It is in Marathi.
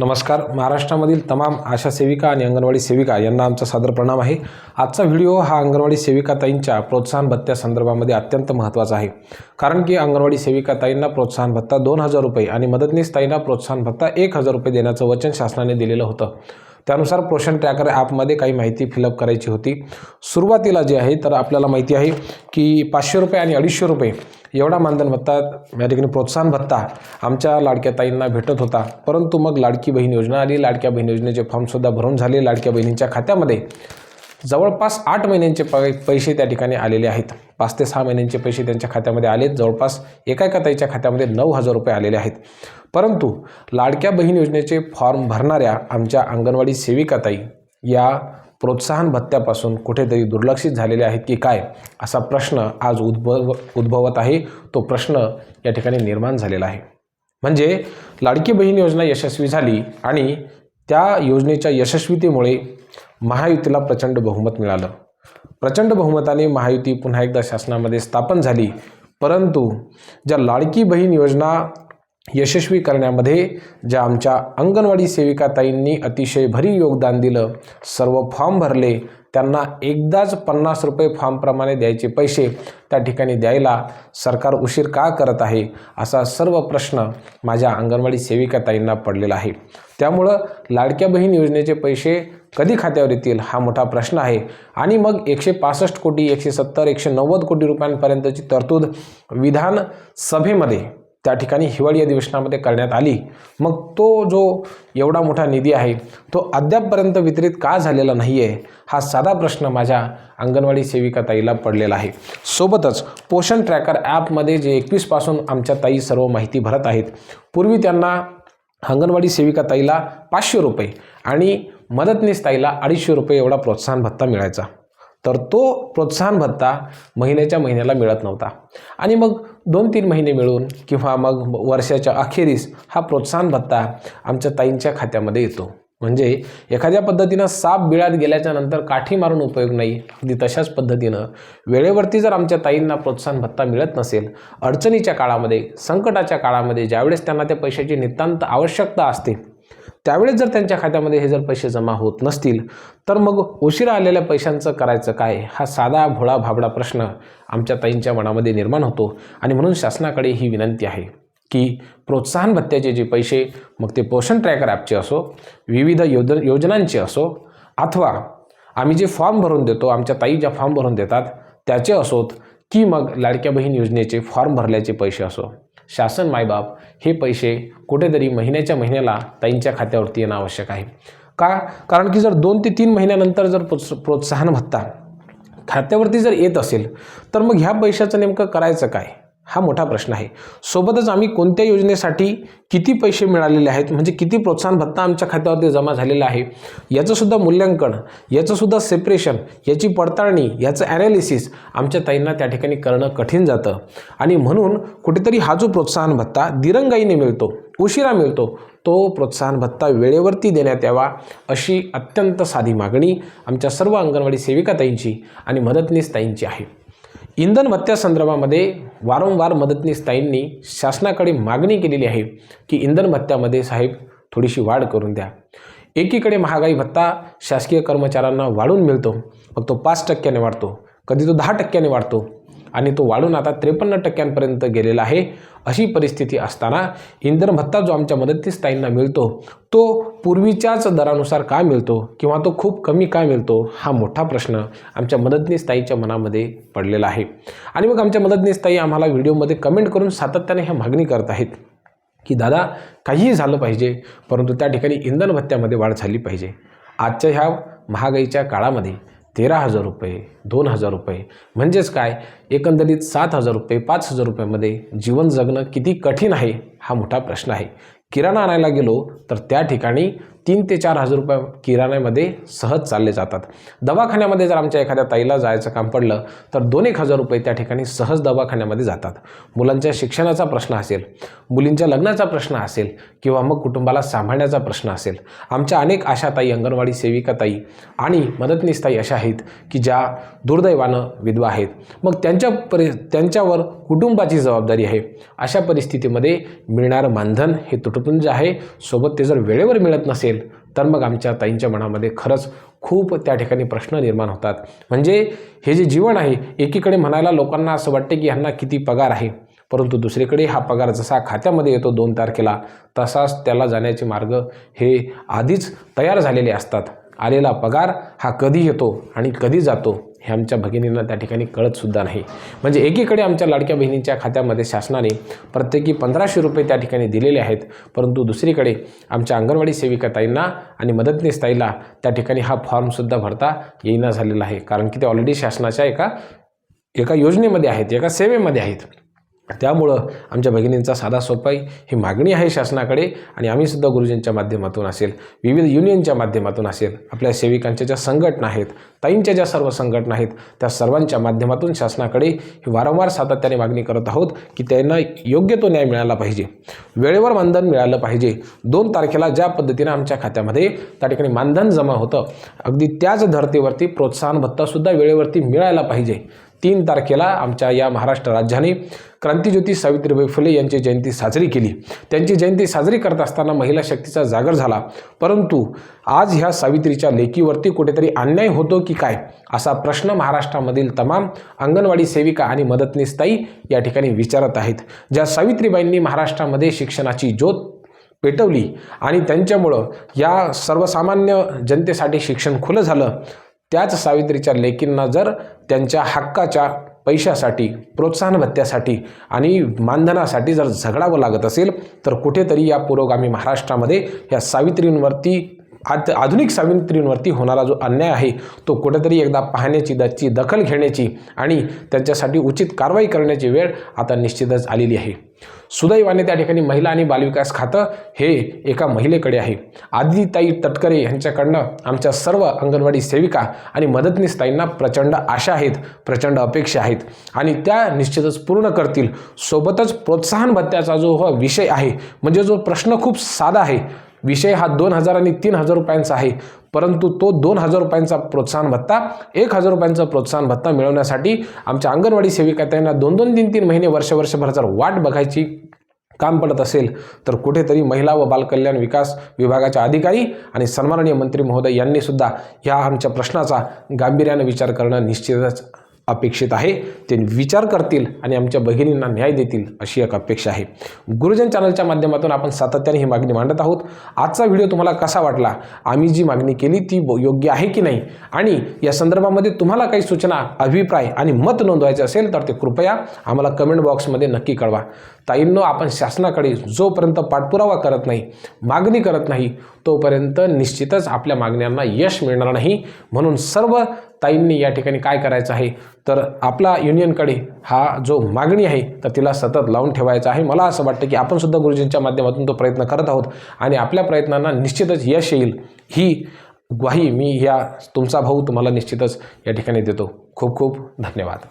नमस्कार. महाराष्ट्रामधील तमाम आशा सेविका आणि अंगणवाडी सेविका यांना आमचा सादर प्रणाम आहे. आजचा व्हिडिओ हा अंगणवाडी सेविकाताईंच्या प्रोत्साहन भत्त्या संदर्भामध्ये अत्यंत महत्त्वाचा आहे. कारण की अंगणवाडी सेविकाताईंना प्रोत्साहन भत्ता दोन हजार रुपये आणि मदतनीस ताईंना प्रोत्साहन भत्ता एक हजार रुपये देण्याचं वचन शासनाने दिलेलं होतं. त्यानुसार पोषण ट्रॅकर ॲपमध्ये काही माहिती फिलअप करायची होती. सुरुवातीला जे आहे तर आपल्याला माहिती आहे की पाचशे रुपये आणि अडीचशे रुपये एवढा मानधन भत्ता या ठिकाणी प्रोत्साहन भत्ता आमच्या लाडक्या ताईंना भेटत होता. परंतु मग लाडकी बहीण योजना आली. लाडक्या बहीण योजनेचे फॉर्मसुद्धा भरून झाले. लाडक्या बहिणींच्या खात्यामध्ये जवळपास आठ महिन्यांचे प पैसे त्या ठिकाणी आलेले आहेत. पाच ते सहा महिन्यांचे पैसे त्यांच्या खात्यामध्ये आलेत. जवळपास एका एका ताईच्या खात्यामध्ये नऊ हजार रुपये आलेले आहेत. परंतु लाडक्या बहीण योजनेचे फॉर्म भरणाऱ्या आमच्या अंगणवाडी सेविकाताई या प्रोत्साहन भत्त्यापासून कुठेतरी दुर्लक्षित झालेले आहेत की काय असा प्रश्न आज उद्भव उद्भवत आहे. तो प्रश्न या ठिकाणी निर्माण झालेला आहे. म्हणजे लाडकी बहीण योजना यशस्वी झाली आणि त्या योजनेच्या यशस्वीतेमुळे महायुतीला प्रचंड बहुमत मिळालं. प्रचंड बहुमताने महायुती पुन्हा एकदा शासनामध्ये स्थापन झाली. परंतु ज्या लाडकी बहीण योजना यशस्वी करण्यामध्ये ज्या आमच्या अंगणवाडी सेविकाताईंनी अतिशय भरीव योगदान दिलं सर्व फॉर्म भरले त्यांना एकदाच पन्नास रुपये फॉर्मप्रमाणे द्यायचे पैसे त्या ठिकाणी द्यायला सरकार उशीर का करत आहे असा सर्व प्रश्न माझ्या अंगणवाडी सेविकाताईंना पडलेला आहे. त्यामुळं लाडक्या बहीण योजनेचे पैसे कधी खात्यावर येतील हा मोठा प्रश्न आहे. आणि मग एकशे पासष्ट कोटी एकशे सत्तर एकशे नव्वद कोटी रुपयांपर्यंतची तरतूद विधानसभेमध्ये त्या ठिकाणी हिवाळी अधिवेशनामध्ये करण्यात आली. मग तो जो एवढा मोठा निधी आहे तो अद्यापपर्यंत वितरित का झालेला नाही आहे हा साधा प्रश्न माझ्या अंगणवाडी सेविका ताईला पडलेला आहे. सोबतच पोषण ट्रॅकर ॲपमध्ये जे एकवीसपासून आमच्या ताई सर्व माहिती भरत आहेत पूर्वी त्यांना अंगणवाडी सेविका ताईला पाचशे रुपये आणि मदतनीस ताईला अडीचशे रुपये एवढा प्रोत्साहन भत्ता मिळायचा. तर तो प्रोत्साहन भत्ता महिन्याच्या महिन्याला मिळत नव्हता. आणि मग दोन तीन महिने मिळून किंवा मग वर्षाच्या अखेरीस हा प्रोत्साहन भत्ता आमच्या ताईंच्या खात्यामध्ये येतो. म्हणजे एखाद्या पद्धतीनं साप बिळात गेल्याच्यानंतर काठी मारून उपयोग नाही. अगदी तशाच पद्धतीनं वेळेवरती जर आमच्या ताईंना प्रोत्साहन भत्ता मिळत नसेल अडचणीच्या काळामध्ये संकटाच्या काळामध्ये ज्यावेळेस त्यांना त्या पैशाची नितांत आवश्यकता असते त्यावेळेस जर त्यांच्या खात्यामध्ये हे जर पैसे जमा होत नसतील तर मग उशिरा आलेल्या पैशांचं करायचं काय? हा साधा भोळा भाबडा प्रश्न आमच्या ताईंच्या मनामध्ये निर्माण होतो आणि म्हणून शासनाकडे ही विनंती आहे की प्रोत्साहन भत्त्याचे जे पैसे मग ते पोषण ट्रॅकर ॲपचे असो विविध योज योजनांचे असो अथवा आम्ही जे फॉर्म भरून देतो आमच्या ताई ज्या फॉर्म भरून देतात त्याचे असोत की मग लाडक्या बहीण योजनेचे फॉर्म भरल्याचे पैसे असो. शासन मायबाप हे पैसे कुठेतरी महिन्याच्या महिन्याला ताईंच्या खात्यावरती येणं आवश्यक आहे. का कारण की जर दोन ते तीन महिन्यानंतर जर प्रोत्स प्रोत्साहन भत्ता खात्यावरती जर येत असेल तर मग ह्या पैशाचं नेमकं करायचं काय? हा मोठा प्रश्न आहे. सोबतच आम्ही कोणत्या योजनेसाठी किती पैसे मिळालेले आहेत म्हणजे किती प्रोत्साहन भत्ता आमच्या खात्यावरती जमा झालेला आहे याचंसुद्धा मूल्यांकन याचंसुद्धा सेपरेशन याची पडताळणी याचं ॲनालिसिस आमच्या ताईंना त्या ठिकाणी करणं कठीण जातं. आणि म्हणून कुठेतरी हा जो प्रोत्साहन भत्ता दिरंगाईने मिळतो उशिरा मिळतो तो प्रोत्साहन भत्ता वेळेवरती देण्यात यावा अशी अत्यंत साधी मागणी आमच्या सर्व अंगणवाडी सेविकाताईंची आणि मदतनीस ताईंची आहे. इंधन भत्त्यासंदर्भामध्ये वारंवार मदतनीस ताईंनी शासनाकडे मागणी केलेली आहे की इंधन भत्त्यामध्ये साहेब थोडीशी वाढ करून द्या. एकीकडे महागाई भत्ता शासकीय कर्मचाऱ्यांना वाढून मिळतो मग तो पाच टक्क्याने वाढतो कधी तो दहा टक्क्याने वाढतो आणि तो वाढून आता त्रेपन्न टक्क्यांपर्यंत गेलेला आहे. अशी परिस्थिती असताना इंधन भत्ता जो आमच्या मदतीस ताईंना मिळतो तो पूर्वीच्याच दरानुसार का मिळतो किंवा तो खूप कमी का मिळतो हा मोठा प्रश्न आमच्या मदतनीस ताईच्या मनामध्ये पडलेला आहे. आणि मग आमच्या मदतनीस ताई आम्हाला व्हिडिओमध्ये कमेंट करून सातत्याने ह्या मागणी करत आहेत की दादा काहीही झालं पाहिजे परंतु त्या ठिकाणी इंधन भत्त्यामध्ये वाढ झाली पाहिजे. आजच्या ह्या महागाईच्या काळामध्ये तेरा हजार रुपये दोन हजार रुपये. म्हणजेच काय? एकंदरीत सात हजार रुपये पाच हजार रुपयामध्ये जीवन जगणं किती कठीण आहे हा मोठा प्रश्न आहे. किराणा आणायला गेलो तर त्या ठिकाणी तीन ते चार हजार रुपये किराण्यामध्ये सहज चालले जातात. दवाखान्यामध्ये जर आमच्या एखाद्या ताईला जायचं काम पडलं तर दोन एक हजार रुपये त्या ठिकाणी सहज दवाखान्यामध्ये जातात. मुलांच्या शिक्षणाचा प्रश्न असेल मुलींच्या लग्नाचा प्रश्न असेल किंवा मग कुटुंबाला सांभाळण्याचा प्रश्न असेल आमच्या अनेक आशा ताई अंगणवाडी सेविका ताई आणि मदतनीस ताई अशा आहेत की ज्या दुर्दैवानं विधवा आहेत. मग त्यांच्या परि त्यांच्यावर कुटुंबाची जबाबदारी आहे. अशा परिस्थितीमध्ये मिळणारं मानधन हे तुटपुंज आहे. सोबत ते जर वेळेवर मिळत नसेल तर मग आमच्या ताईंच्या मनामध्ये खरंच खूप त्या ठिकाणी प्रश्न निर्माण होतात. म्हणजे हे जे जीवन आहे एकीकडे म्हणायला लोकांना असं वाटते की ह्यांना किती पगार आहे परंतु दुसरीकडे हा पगार जसा खात्यामध्ये येतो दोन तारखेला तसाच त्याला जाण्याचे मार्ग हे आधीच तयार झालेले असतात. आलेला पगार हा कधी येतो आणि कधी जातो? हे आमच्या भगिनींना त्या ठिकाणी कळतसुद्धा नाही. म्हणजे एकीकडे आमच्या लाडक्या बहिणींच्या खात्यामध्ये शासनाने प्रत्येकी पंधराशे रुपये त्या ठिकाणी दिलेले आहेत. परंतु दुसरीकडे आमच्या अंगणवाडी सेविका ताईंना आणि मदतनीस ताईला त्या ठिकाणी हा फॉर्मसुद्धा भरता येईना झालेला आहे. कारण की ते ऑलरेडी शासनाच्या एका एका योजनेमध्ये आहेत एका सेवेमध्ये आहेत. त्यामुळं आमच्या भगिनींचा साधा सोपाई ही मागणी आहे शासनाकडे आणि आम्हीसुद्धा गुरुजींच्या माध्यमातून असेल विविध युनियनच्या माध्यमातून असेल आपल्या सेविकांच्या ज्या संघटना आहेत ताईंच्या ज्या सर्व संघटना आहेत त्या सर्वांच्या माध्यमातून शासनाकडे ही वारंवार सातत्याने मागणी करत आहोत की त्यांना योग्य तो न्याय मिळाला पाहिजे. वेळेवर मानधन मिळालं पाहिजे. दोन तारखेला ज्या पद्धतीनं आमच्या खात्यामध्ये त्या ठिकाणी मानधन जमा होतं अगदी त्याच धर्तीवरती प्रोत्साहन भत्तासुद्धा वेळेवरती मिळायला पाहिजे. तीन तारखेला आमच्या या महाराष्ट्र राज्याने क्रांतिज्योती सावित्रीबाई फुले यांची जयंती साजरी केली. त्यांची जयंती साजरी करत असताना महिला शक्तीचा जागर झाला. परंतु आज ह्या सावित्रीच्या लेकीवरती कुठेतरी अन्याय होतो की काय असा प्रश्न महाराष्ट्रामधील तमाम अंगणवाडी सेविका आणि मदतनीसताई या ठिकाणी विचारत आहेत. ज्या सावित्रीबाईंनी महाराष्ट्रामध्ये शिक्षणाची ज्योत पेटवली आणि त्यांच्यामुळं या सर्वसामान्य जनतेसाठी शिक्षण खुलं झालं त्याच सावित्रीच्या लेकींना जर त्यांच्या हक्काच्या पैशासाठी प्रोत्साहन भत्त्यासाठी आणि मानधनासाठी जर झगडावं लागत असेल तर कुठेतरी या पुरोगामी महाराष्ट्रामध्ये या सावित्रींवरती आत आधुनिक सावित्रींवरती होणारा जो अन्याय आहे तो कुठेतरी एकदा पाहण्याची त्याची दखल घेण्याची आणि त्यांच्यासाठी उचित कारवाई करण्याची वेळ आता निश्चितच आलेली आहे. सुदैवाने त्या ठिकाणी महिला आणि बालविकास खातं हे एका महिलेकडे आहे. आदिताई तटकरे यांच्याकडनं आमच्या सर्व अंगणवाडी सेविका आणि मदतनीसताईंना प्रचंड आशा आहेत प्रचंड अपेक्षा आहेत आणि त्या निश्चितच पूर्ण करतील. सोबतच प्रोत्साहन भत्त्याचा जो हा विषय आहे म्हणजे जो प्रश्न खूप साधा आहे विषय हा दोन हजार आणि तीन हजार रुपयांचा आहे. परंतु तो दोन हजार रुपयांचा प्रोत्साहन भत्ता एक हजार रुपयांचा प्रोत्साहन भत्ता मिळवण्यासाठी आमच्या अंगणवाडी सेविका त्यांना दोन दोन तीन तीन महिने वर्ष वर्षभर जर वाट बघायची काम पडत असेल तर कुठेतरी महिला व बालकल्याण विकास विभागाच्या अधिकारी आणि सन्माननीय मंत्री महोदय यांनी सुद्धा ह्या आमच्या प्रश्नाचा गांभीर्यानं विचार करणं निश्चितच अपेक्षित आहे. ते विचार करतील आणि आमच्या भगिनींना न्याय देतील अशी एक अपेक्षा आहे. गुरुजन चॅनलच्या माध्यमातून आपण सातत्याने ही मागणी मांडत आहोत. आजचा व्हिडिओ तुम्हाला कसा वाटला? आम्ही जी मागणी केली ती ब- योग्य आहे की नाही? आणि या संदर्भामध्ये तुम्हाला काही सूचना अभिप्राय आणि मत नोंदवायचे असेल तर ते कृपया आम्हाला कमेंट बॉक्समध्ये नक्की कळवा. ताईंनो आपण शासनाकडे जोपर्यंत पाठपुरावा करत नाही मागणी करत नाही तोपर्यंत निश्चितच आपल्या मागण्यांना यश मिळणार नाही. म्हणून सर्व ताईंनी या ठिकाणी काय करायचं आहे? तर आपला युनियनकडे हा जो मागणी आहे तर तिला सतत लावून ठेवायचा आहे. मला असं वाटतं की आपण सुद्धा गुरुजींच्या माध्यमातून तो प्रयत्न करत आहोत आणि आपल्या प्रयत्नांना निश्चितच यश येईल. ही ग्वाही मी या तुमचा भाऊ तुम्हाला निश्चितच या ठिकाणी देतो. खूप खूप धन्यवाद.